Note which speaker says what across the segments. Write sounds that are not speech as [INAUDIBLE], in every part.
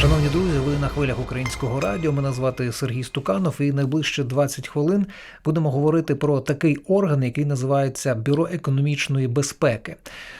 Speaker 1: Шановні друзі, ви на хвилях українського радіо. Мене звати Сергій Стуканов, і найближче 20 хвилин будемо говорити про такий орган, який називається Бюро економічної безпеки.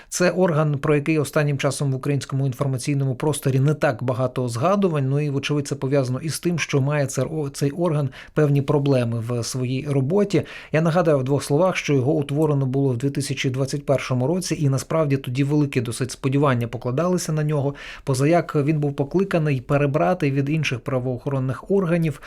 Speaker 1: Це орган, про який останнім часом в українському інформаційному просторі не так багато згадувань. Ну і вочевидь це пов'язано із тим, що має цей орган певні проблеми в своїй роботі. Я нагадаю в двох словах, що його утворено було в 2021 році, і насправді тоді великі досить сподівання покладалися на нього. Позаяк він був покликаний перебрати від інших правоохоронних органів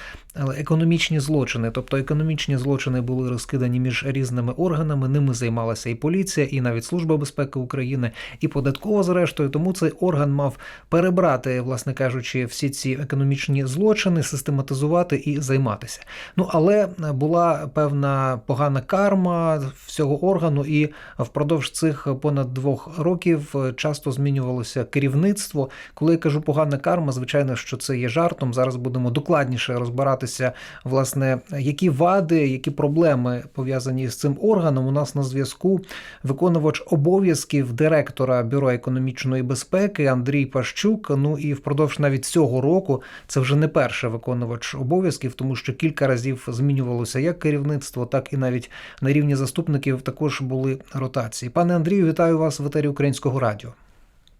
Speaker 1: економічні злочини. Тобто економічні злочини були розкидані між різними органами. Ними займалася і поліція, і навіть Служба безпеки України, і податкова зрештою. Тому цей орган мав перебрати, власне кажучи, всі ці економічні злочини, систематизувати і займатися. Ну але була певна погана карма всього органу, і впродовж цих понад двох років часто змінювалося керівництво. Коли я кажу погана карма, звичайно, що це є жартом. Зараз будемо докладніше розбиратися, власне, які вади, які проблеми пов'язані з цим органом. У нас на зв'язку виконувач обов'язків директора бюро економічної безпеки Андрій Пащук. Ну і впродовж навіть цього року це вже не перший виконувач обов'язків, тому що кілька разів змінювалося як керівництво, так і навіть на рівні заступників також були ротації. Пане Андрію, вітаю вас в етері Українського радіо.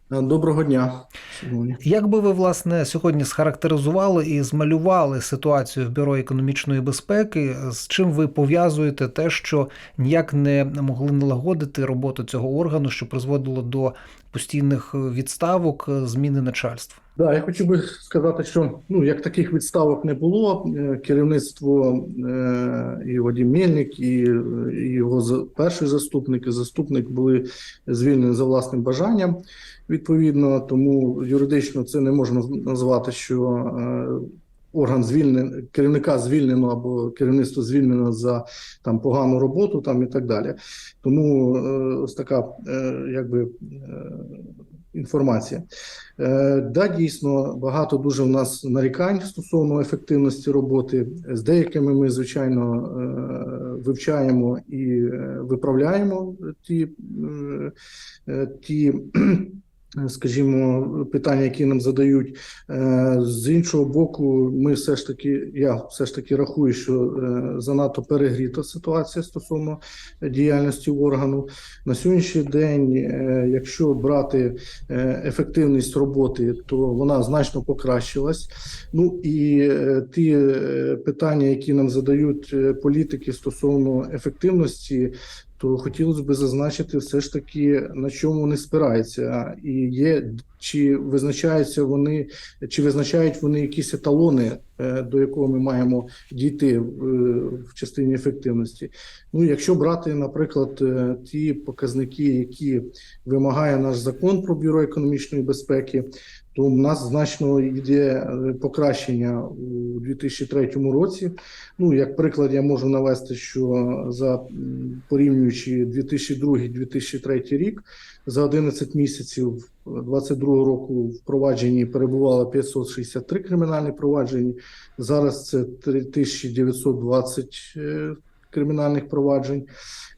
Speaker 2: Доброго дня.
Speaker 1: Як би ви власне сьогодні схарактеризували і змалювали ситуацію в бюро економічної безпеки? З чим ви пов'язуєте те, що ніяк не могли налагодити роботу цього органу, що призводило до постійних відставок, зміни начальства?
Speaker 2: Да, я хочу би сказати, що ну як таких відставок не було. е, Керівництво е, і Вадим Мельник, і, і його перший заступник, і заступник були звільнені за власним бажанням. Відповідно, тому юридично це не можна назвати, що е, орган звільнений, керівника звільнено або керівництво звільнено за там погану роботу, там і так далі. Тому е, ось така, е, якби. е, Інформація. Е, да, дійсно, багато дуже в нас нарікань стосовно ефективності роботи. З деякими ми, звичайно, е, вивчаємо і е, виправляємо ті, е, е, ті скажімо, питання, які нам задають. Е, З іншого боку, ми все ж таки, я все ж таки рахую, що е, занадто перегріта ситуація стосовно діяльності органу. На сьогоднішній день, е, якщо брати ефективність роботи, то вона значно покращилась. Ну і ті питання, які нам задають політики стосовно ефективності, то хотілося б зазначити все ж таки на чому вони спираються, і є чи визначаються вони, чи визначають вони якісь еталони, е, до якого ми маємо дійти в, е, частині ефективності. Ну, якщо брати, наприклад, е, ті показники, які вимагає наш закон про бюро економічної безпеки, то в нас значно йде покращення у 2003 році. Ну, як приклад, я можу навести, що за порівнюючи 2002-2003 рік, за 11 місяців 22 року в провадженні перебувало 563 кримінальні провадження. Зараз це 3920 е, кримінальних проваджень.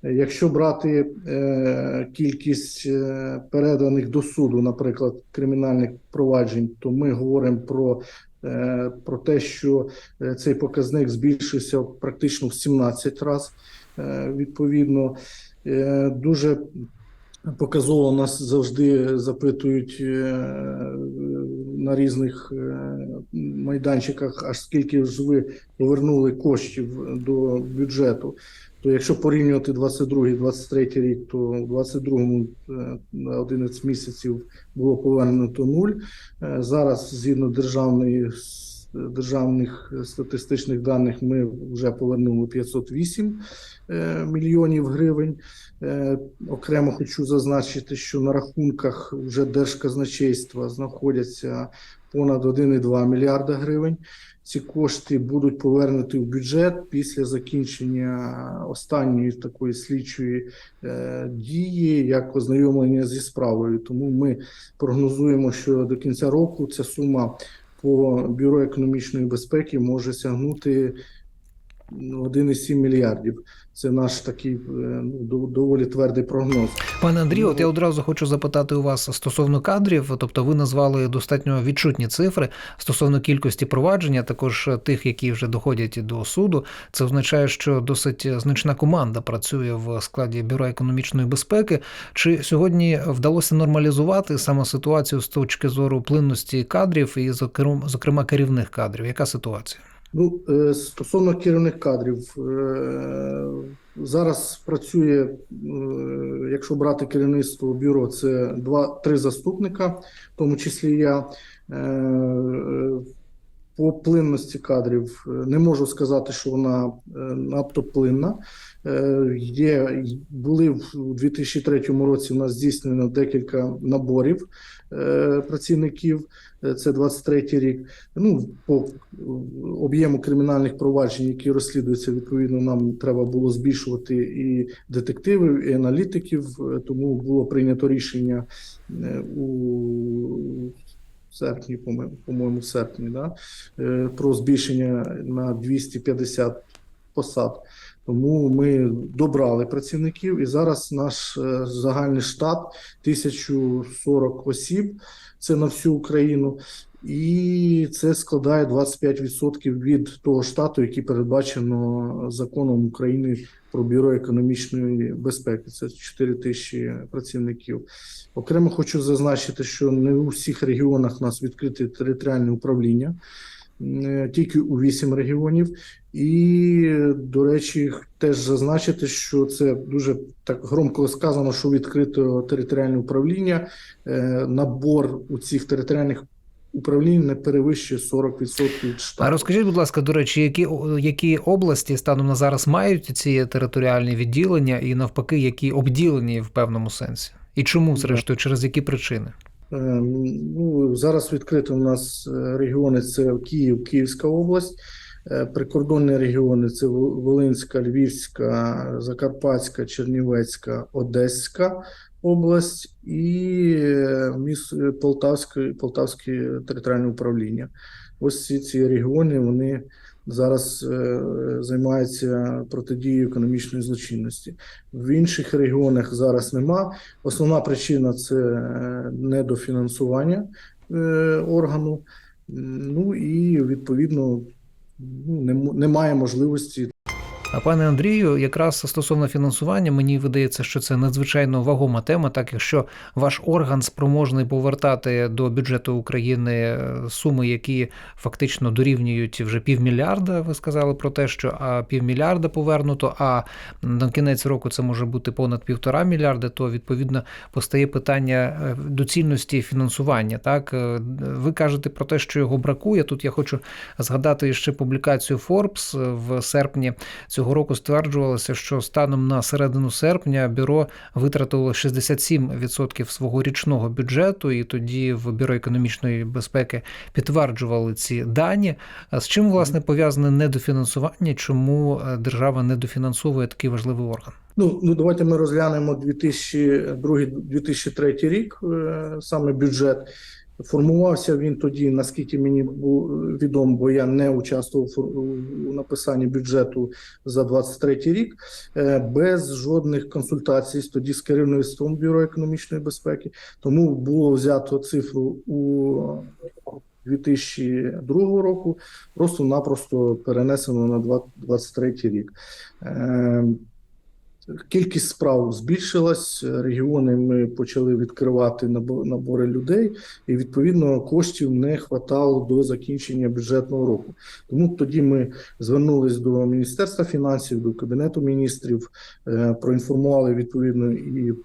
Speaker 2: Е, Якщо брати е, кількість е, переданих до суду, наприклад, кримінальних проваджень, то ми говоримо про, е, про те, що е, цей показник збільшився практично в 17 разів. Е, відповідно, е, дуже показово нас завжди запитують е, на різних е, майданчиках, аж скільки ж ви повернули коштів до бюджету. То якщо порівнювати 22-23 рік, то в 22-му е, на 11 місяців було повернуто нуль. Зараз, згідно державної державних статистичних даних, ми вже повернули 508 е, мільйонів гривень. Е, Окремо хочу зазначити, що на рахунках вже держказначейства знаходяться понад 1,2 мільярда гривень. Ці кошти будуть повернуті в бюджет після закінчення останньої такої слідчої е, дії, як ознайомлення зі справою. Тому ми прогнозуємо, що до кінця року ця сума по бюро економічної безпеки може сягнути 1,7 мільярдів. Це наш такий е, ну, доволі твердий прогноз.
Speaker 1: Пане Андрію, от я одразу хочу запитати у вас стосовно кадрів. Тобто, ви назвали достатньо відчутні цифри стосовно кількості провадження, також тих, які вже доходять до суду. Це означає, що досить значна команда працює в складі бюро економічної безпеки. Чи сьогодні вдалося нормалізувати саме ситуацію з точки зору плинності кадрів і зокрем- зокрема керівних кадрів? Яка ситуація?
Speaker 2: Ну, е, стосовно керівних кадрів, е, зараз працює, е, якщо брати керівництво бюро, це два-три заступника, в тому числі я. По плинності кадрів е, не можу сказати, що вона е, надто плинна. Е, Є, були в 2003 році у нас здійснено декілька наборів працівників. Це 23 рік. Ну, по об'єму кримінальних проваджень, які розслідуються, відповідно, нам треба було збільшувати і детективів, і аналітиків. Тому було прийнято рішення у серпні, по-моєму, серпні, да, е, про збільшення на 250 посад. Тому ми добрали працівників, і зараз наш е, загальний штат 1040 осіб. Це на всю Україну. І це складає 25% від того штату, який передбачено законом України про бюро економічної безпеки. Це 4 тисячі працівників. Окремо хочу зазначити, що не у всіх регіонах у нас відкрите територіальне управління, е, тільки у 8 регіонів. І, до речі, теж зазначити, що це дуже так громко сказано, що відкрито територіальне управління. Е, Набор у цих територіальних управлінь не перевищує 40% від штату.
Speaker 1: А розкажіть, будь ласка, до речі, які, які області станом на зараз мають ці територіальні відділення, і навпаки, які обділені в певному сенсі? І чому, зрештою, через які причини?
Speaker 2: Е, Ну, зараз відкрито у нас е, регіони: це Київ, Київська область, е, прикордонні регіони це Волинська, Львівська, Закарпатська, Чернівецька, Одеська область і е, міс е, Полтавське, Полтавське територіальне управління. Ось всі ці регіони вони зараз е, займаються протидією економічної злочинності. В інших регіонах зараз нема. Основна причина це недофінансування органу. Ну і відповідно ну, немає можливості
Speaker 1: пане Андрію, якраз стосовно фінансування, мені видається, що це надзвичайно вагома тема, так якщо ваш орган спроможний повертати до бюджету України е, суми, які фактично дорівнюють вже півмільярда, ви сказали про те, що а півмільярда повернуто, а на кінець року це може бути понад півтора мільярда, то відповідно постає питання е, доцільності фінансування. Так, Е, ви кажете про те, що його бракує. Тут я хочу згадати ще публікацію Forbes в серпні цього року стверджувалося, що станом на середину серпня бюро витратило 67% свого річного бюджету, і тоді в бюро економічної безпеки підтверджували ці дані. З чим власне пов'язане недофінансування? Чому е, держава недофінансовує такий важливий орган?
Speaker 2: Ну, ну давайте ми розглянемо 2002-2003 рік, е, саме бюджет. Формувався він тоді, наскільки мені відомо, бо я не участвував у написанні бюджету за 23 рік, е, без жодних консультацій тоді з керівництвом бюро економічної безпеки. Тому було взято цифру у 2002 року, просто-напросто перенесено на 2023 рік. Кількість справ збільшилась, регіони ми почали відкривати набо- набори людей, і відповідно коштів не хватало до закінчення бюджетного року. Тому тоді ми звернулись до Міністерства фінансів, до Кабінету міністрів, е, проінформували відповідно і е,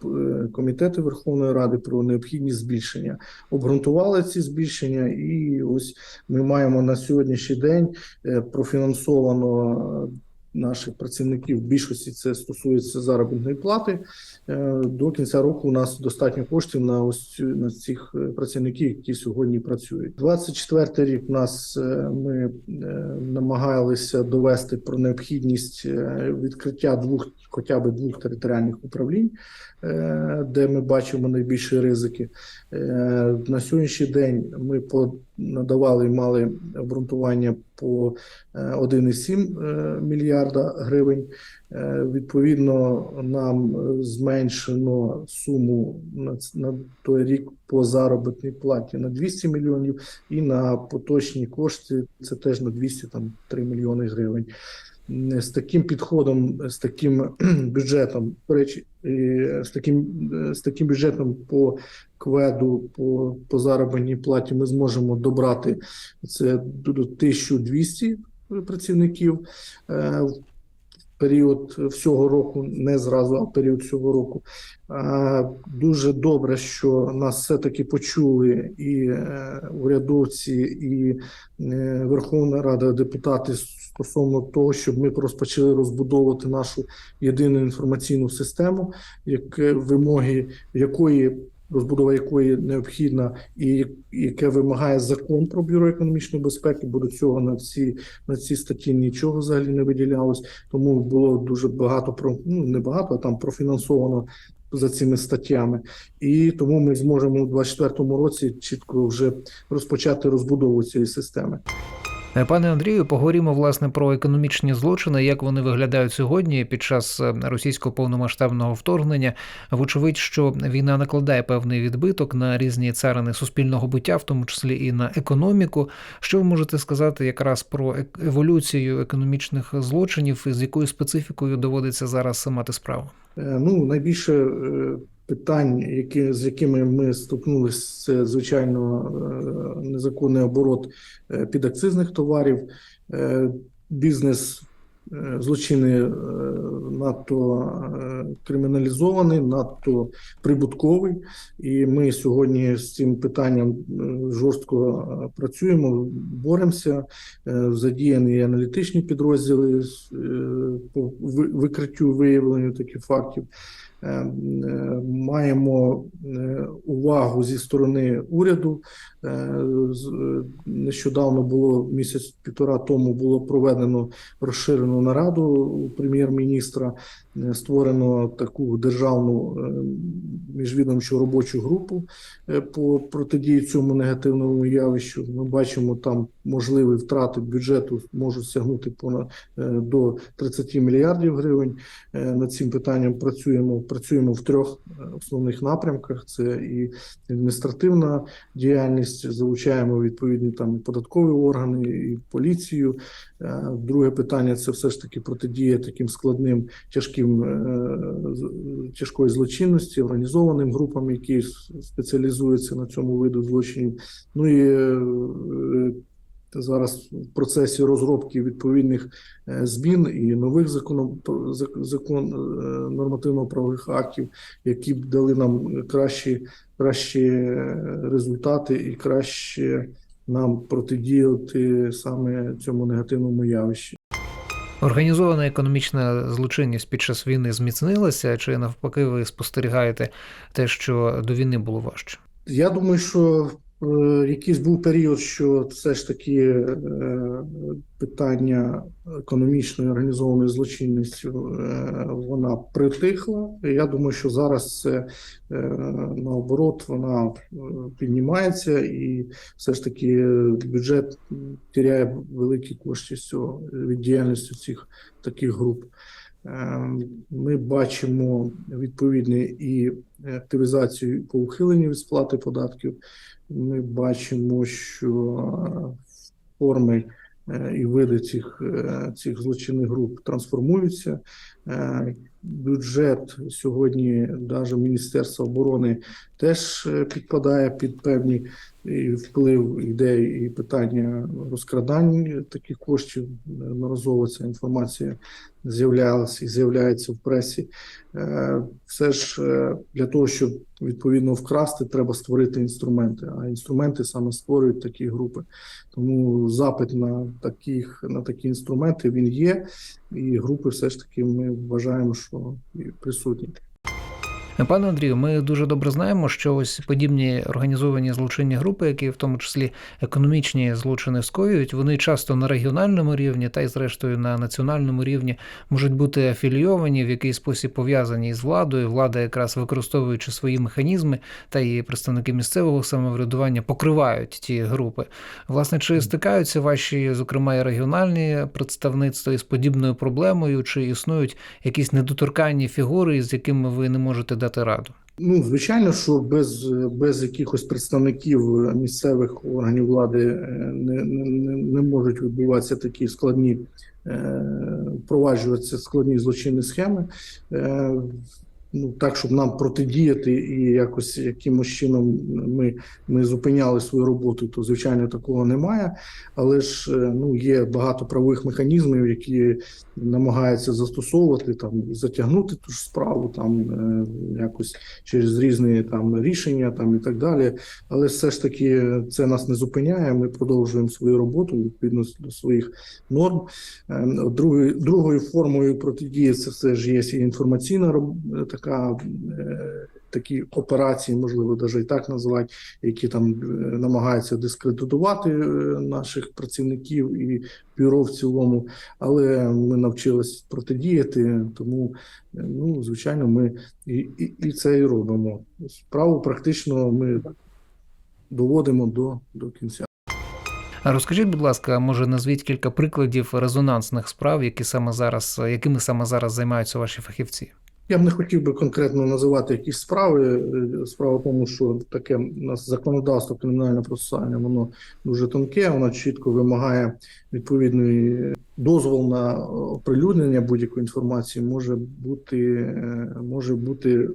Speaker 2: комітети Верховної Ради про необхідність збільшення. Обґрунтували ці збільшення, і ось ми маємо на сьогоднішній день е, профінансовано. Наших працівників в більшості це стосується заробітної плати. Е, До кінця року у нас достатньо коштів на ось на цих е, працівників, які сьогодні працюють. 24 рік нас е, ми намагалися довести про необхідність відкриття двох, хоча б двох територіальних управлінь, де ми бачимо найбільші ризики. На сьогоднішній день ми по надавали і мали обґрунтування по е, 1,7 е, мільярда гривень. Е, Відповідно, нам е, зменшено суму на той рік по заробітній платі на 200 мільйонів і на поточні кошти це теж на 203 мільйони гривень. З таким підходом, з таким бюджетом, речі, з таким, е, з таким бюджетом по кведу, по, по заробітній платі ми зможемо добрати це до до 1200 працівників. Е, в період всього року, не зразу, а період всього року. Дуже добре, що нас все-таки почули і е, урядовці, і е, Верховна Рада, депутати стосовно того, щоб ми розпочали розбудовувати нашу єдину інформаційну систему, як вимоги якої розбудова якої необхідна і яке вимагає закон про бюро економічної безпеки, бо до цього на ці на ці статті нічого взагалі не виділялось. Тому було дуже багато про ну не багато, а там профінансовано за цими статтями, і тому ми зможемо у 2024 році чітко вже розпочати розбудову цієї системи.
Speaker 1: Е, Пане Андрію, поговоримо власне про економічні злочини, як вони виглядають сьогодні під час е, російського повномасштабного вторгнення. Вочевидь, що війна накладає певний відбиток на різні царини суспільного буття, в тому числі і на економіку. Що ви можете сказати якраз про еволюцію економічних злочинів, з якою специфікою доводиться зараз мати справу?
Speaker 2: Е, Ну, найбільше питань, які, з якими ми стикнулися, це звичайно е, незаконний оборот е, підакцизних товарів, е, бізнес. Злочини надто криміналізований, надто прибутковий, і ми сьогодні з цим питанням жорстко працюємо, боремося. Задіяні аналітичні підрозділи по викриттю виявленню таких фактів. Е, е, Маємо е, увагу зі сторони уряду. Е, е, Нещодавно було місяць-півтора тому було проведено розширену нараду прем'єр-міністра. Е, Створено таку державну міжвідомчу робочу групу по протидії цьому негативному явищу. Ми бачимо там можливі втрати бюджету можуть сягнути понад до 30 мільярдів гривень. Над цим питанням працюємо. Працюємо в трьох основних напрямках: це і адміністративна діяльність, залучаємо відповідні там і податкові органи, і поліцію. Е, Друге питання це все ж таки протидія таким складним тяжким е, тяжкої злочинності, організованим групам, які спеціалізуються на цьому виду злочинів. Ну і е, зараз в процесі розробки відповідних е, змін і нових законом закон е, нормативно-правових актів, які б дали нам кращі, кращі е, результати і краще нам протидіяти саме цьому негативному явищі.
Speaker 1: Організована економічна злочинність під час війни зміцнилася, чи навпаки, ви спостерігаєте те, що до війни було важче?
Speaker 2: Я думаю, що якийсь був період, що все ж таки е, питання економічної організованої злочинністю е, вона притихла. Я думаю, що зараз це е, наоборот вона е, піднімається, і все ж таки бюджет тіряє великі кошти від діяльності цих таких груп. Е, Ми бачимо відповідні і активізацію по ухиленню від сплати податків. Ми бачимо, що форми е, і види цих, е, цих злочинних груп трансформуються. Е, Бюджет сьогодні, навіть Міністерства оборони, теж підпадає під певні і вплив йде і питання розкрадань таких коштів. Неодноразово ця інформація з'являлася і з'являється в пресі. Е, Все ж е, для того, щоб відповідно вкрасти, треба створити інструменти. А інструменти саме створюють такі групи. Тому запит на таких на такі інструменти він є, і групи все ж таки ми вважаємо, що присутні.
Speaker 1: Пане Андрію, ми дуже добре знаємо, що ось подібні організовані злочинні групи, які в тому числі економічні злочини скоюють, вони часто на регіональному рівні та й зрештою на національному рівні можуть бути афілійовані в якийсь спосіб пов'язані з владою. Влада, якраз використовуючи свої механізми, та і представники місцевого самоврядування покривають ті групи. Власне, чи стикаються ваші, зокрема, і регіональні представництва із подібною проблемою, чи існують якісь недоторканні фігури, з якими ви не можете дати раду?
Speaker 2: Ну, звичайно, що без, без якихось представників місцевих органів влади е, не, не, не можуть відбуватися такі складні, е, впроваджуватися складні злочинні схеми. Е, Ну, так, щоб нам протидіяти і якось якимось чином ми, ми зупиняли свою роботу, то звичайно такого немає. Але ж е, ну, є багато правових механізмів, які намагаються застосовувати, там затягнути ту ж справу, там е, якось через різні там рішення, там і так далі. Але все ж таки це нас не зупиняє. Ми продовжуємо свою роботу відповідно до своїх норм. Е, Другою, другою формою протидії це все ж є інформаційна роб- така. е, Такі операції, можливо, навіть і так називати, які там е, намагаються дискредитувати е, наших працівників і бюро в цілому, але ми навчились протидіяти, тому ну, звичайно, ми і, і, і це і робимо. Справу практично ми доводимо до, до кінця.
Speaker 1: Розкажіть, будь ласка, може назвіть кілька прикладів резонансних справ, які саме зараз, якими саме зараз займаються ваші фахівці?
Speaker 2: Я б не хотів би конкретно називати якісь справи. Е, Справа в тому, що таке у нас законодавство кримінальне процесуальне, воно дуже тонке, воно чітко вимагає відповідний дозвол на оприлюднення будь-якої інформації. Може бути, е, може бути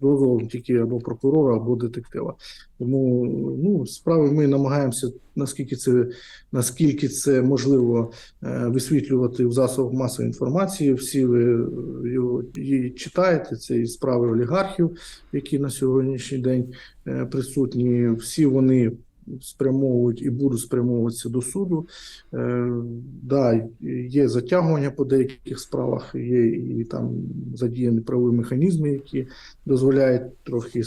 Speaker 2: дозвол тільки або прокурора, або детектива. Тому ну, справи ми намагаємося, наскільки це наскільки це можливо е, висвітлювати в засобах масової інформації. Всі ви його її читаєте. Це і справи олігархів, які на сьогоднішній день е, присутні. Всі вони спрямовують і будуть спрямовуватися до суду. Е, да, є затягування по деяких справах, є і там задіяні правові механізми, які дозволяють трохи е,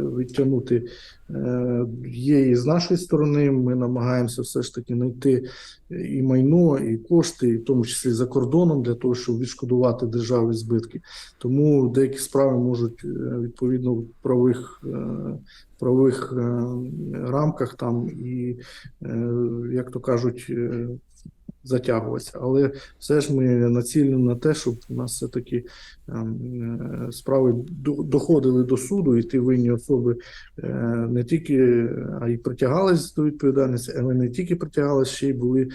Speaker 2: відтягнути. Е, Є і з нашої сторони. Ми намагаємося все ж таки знайти і майно, і кошти, і в тому числі за кордоном, для того, щоб відшкодувати державі збитки. Тому деякі справи можуть е, відповідно в правих правих е, рамках там і, е, як то кажуть, е, затягуватися. Але все ж ми націлені на те, щоб у нас все-таки ем, е, справи до- доходили до суду, і ті винні особи е, не тільки а й притягались до відповідальності, але не тільки притягались, ще й були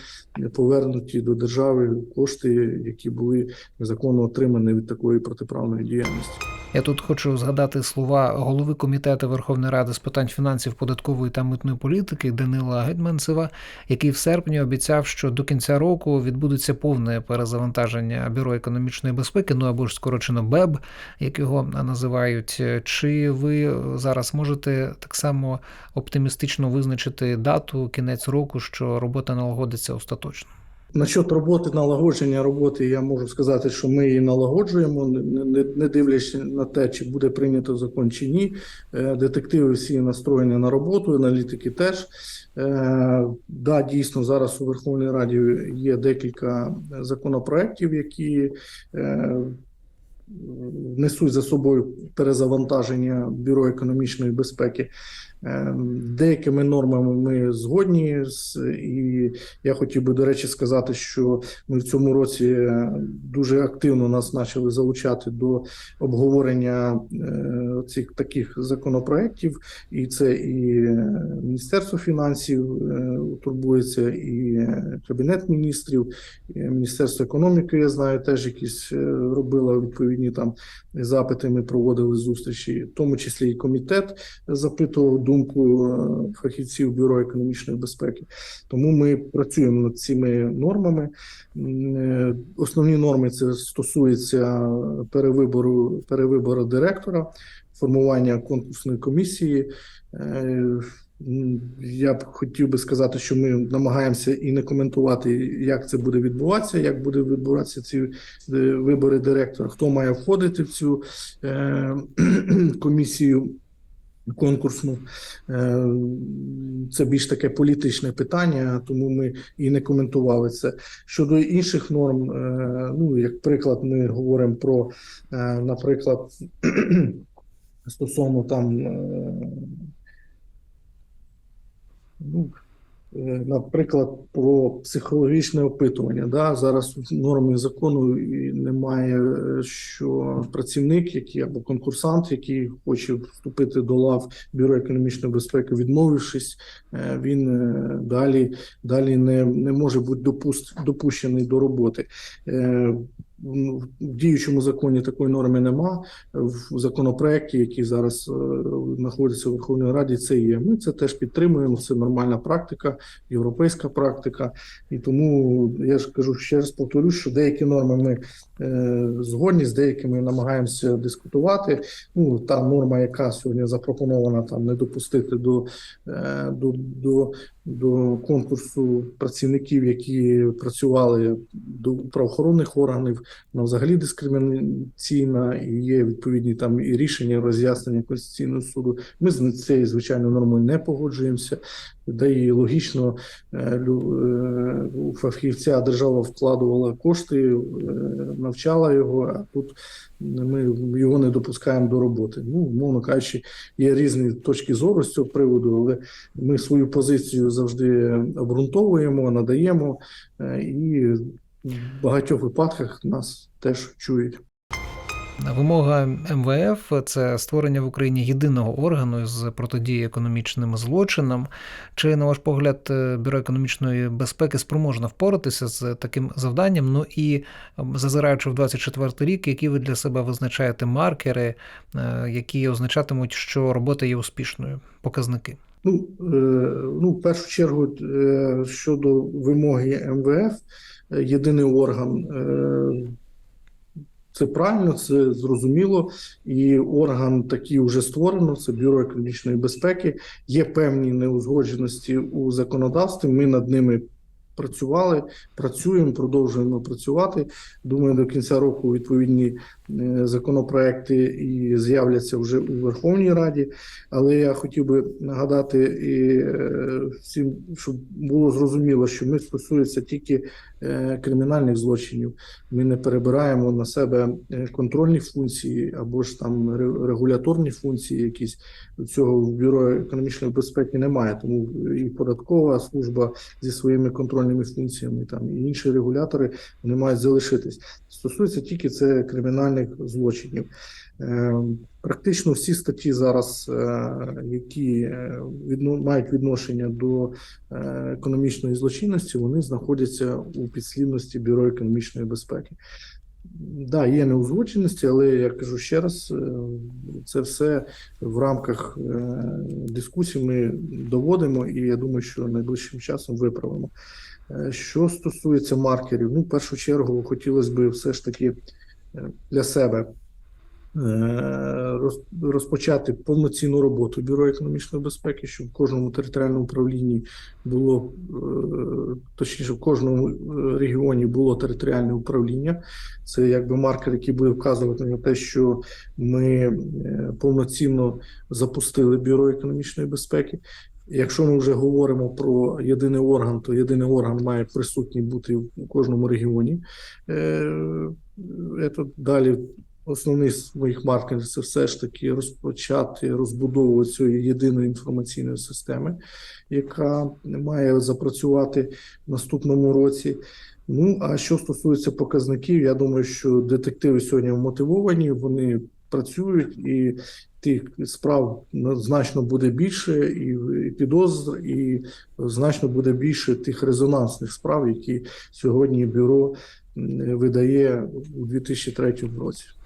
Speaker 2: повернуті до держави кошти, які були незаконно отримані від такої протиправної діяльності.
Speaker 1: Я тут хочу згадати слова голови комітету Верховної Ради з питань фінансів, податкової та митної політики Данила Гетманцева, який в серпні обіцяв, що до кінця року відбудеться повне перезавантаження бюро економічної безпеки, ну або ж скорочено БЕБ, як його називають. Чи ви зараз можете так само оптимістично визначити дату кінець року, що робота налагодиться остаточно?
Speaker 2: Насчет роботи, налагодження роботи, я можу сказати, що ми її налагоджуємо, не, дивлячись на те, чи буде прийнято закон чи ні. Е, Детективи всі настроєні на роботу, аналітики теж. Е, да, дійсно, зараз у Верховній Раді є декілька законопроєктів, які е, несуть за собою перезавантаження Бюро економічної безпеки. Е, Деякими нормами ми згодні, і я хотів би, до речі, сказати, що ми в цьому році е, дуже активно нас почали залучати до обговорення е, цих таких законопроєктів, і це і е, Міністерство фінансів турбується, і Кабінет міністрів, і Міністерство економіки, я знаю, теж якісь робило відповідні там запити. Ми проводили зустрічі, в тому числі і комітет запитував думку е, фахівців Бюро економічної безпеки. Тому ми працюємо над цими нормами. Е, Основні норми це стосується перевибору перевибору директора, формування конкурсної комісії. Е, я б хотів би сказати, що ми намагаємося і не коментувати, як це буде відбуватися, як буде відбуватися ці вибори директора, хто має входити в цю е, [CLEARS THROAT] комісію конкурсну. Е, Це більш таке політичне питання, тому ми і не коментували це. Щодо інших норм, е, ну як приклад, ми говоримо про, е, наприклад, [CLEARS THROAT] стосовно там. Ну, наприклад, про психологічне опитування. Да? Зараз в нормі закону немає, що працівник, який або конкурсант, який хоче вступити до лав Бюро економічної безпеки, відмовившись, е, він е, далі, далі не, не може бути допущений до роботи. В в діючому законі такої норми нема. В законопроекті, який зараз е, знаходиться у Верховній Раді, це є. Ми це теж підтримуємо. Це нормальна практика, європейська практика. І тому я ж кажу ще раз повторюсь, що деякі норми ми е, згодні, з деякими намагаємося дискутувати. Ну та норма, яка сьогодні запропонована, там не допустити до, е, до, до, до конкурсу працівників, які працювали до правоохоронних органів, вона взагалі дискримінаційна і є відповідні там і рішення роз'яснення Конституційного суду. Ми з цією звичайно нормою не погоджуємося. Де і логічно е, е, у фахівця держава вкладувала кошти, е, навчала його, а тут ми його не допускаємо до роботи. Ну, умовно кажучи, є різні точки зору з цього приводу, але ми свою позицію завжди обґрунтовуємо, надаємо, і в багатьох випадках нас теж чують.
Speaker 1: Вимога МВФ це створення в Україні єдиного органу з протидії економічним злочинам. Чи, на ваш погляд, е, Бюро економічної безпеки спроможне впоратися з таким завданням? Ну і ем, зазираючи в 24 рік, які ви для себе визначаєте маркери, е, які означатимуть, що робота є успішною? Показники.
Speaker 2: Ну, е, ну, в першу чергу, е, щодо вимоги МВФ, е, єдиний орган, е, це правильно, це зрозуміло, і орган такий вже створено. Це бюро економічної безпеки. Є певні неузгодженості у законодавстві. Ми над ними працювали, працюємо, продовжуємо працювати. Думаю, до кінця року відповідні е, законопроекти і з'являться вже у Верховній Раді. Але я хотів би нагадати і е, всім, щоб було зрозуміло, що ми стосується тільки кримінальних злочинів. Ми не перебираємо на себе е, контрольні функції або ж там ре- регуляторні функції, якісь цього в бюро економічної безпеки немає. Тому і податкова служба зі своїми контрольними функціями, там і інші регулятори вони мають залишитись. Стосується тільки це кримінальних злочинів. Е, Практично всі статті зараз, е, які е, мають відношення до е, економічної злочинності, вони знаходяться у підслідності Бюро економічної безпеки. Да, є неузгодженості, але я кажу ще раз, це все в рамках дискусій ми доводимо, і я думаю, що найближчим часом виправимо. Що стосується маркерів, ну, в першу чергу хотілося б все ж таки для себе розпочати повноцінну роботу Бюро економічної безпеки, щоб в кожному територіальному управлінні було е, точніше, в кожному е, регіоні було територіальне управління. Це якби маркер, який буде вказувати на те, що ми е, повноцінно запустили Бюро економічної безпеки. Якщо ми вже говоримо про єдиний орган, то єдиний орган має присутній бути в кожному регіоні. Е, це далі основний з моїх маркерів це все ж таки розпочати розбудову цієї єдиної інформаційної системи, яка має запрацювати в наступному році. Ну а що стосується показників, я думаю, що детективи сьогодні мотивовані, вони працюють і. Тих справ значно буде більше, і, підозр, і значно буде більше тих резонансних справ, які сьогодні бюро видає у 2003 році.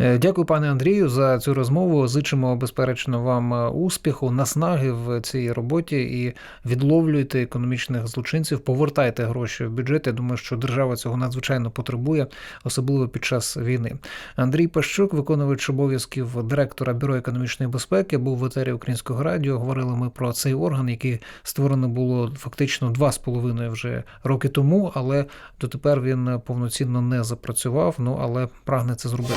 Speaker 1: Е, Дякую, пане Андрію, за цю розмову. Зичимо безперечно вам е, успіху, наснаги в цій роботі і відловлюйте економічних злочинців, повертайте гроші в бюджет. Я думаю, що держава цього надзвичайно потребує, особливо під час війни. Андрій Пащук, виконувач обов'язків директора бюро економічної безпеки, був в етері Українського радіо. Говорили ми про цей орган, який створено було фактично два з половиною вже роки тому, але дотепер він повноцінно не запрацював. Ну але прагне це зробити.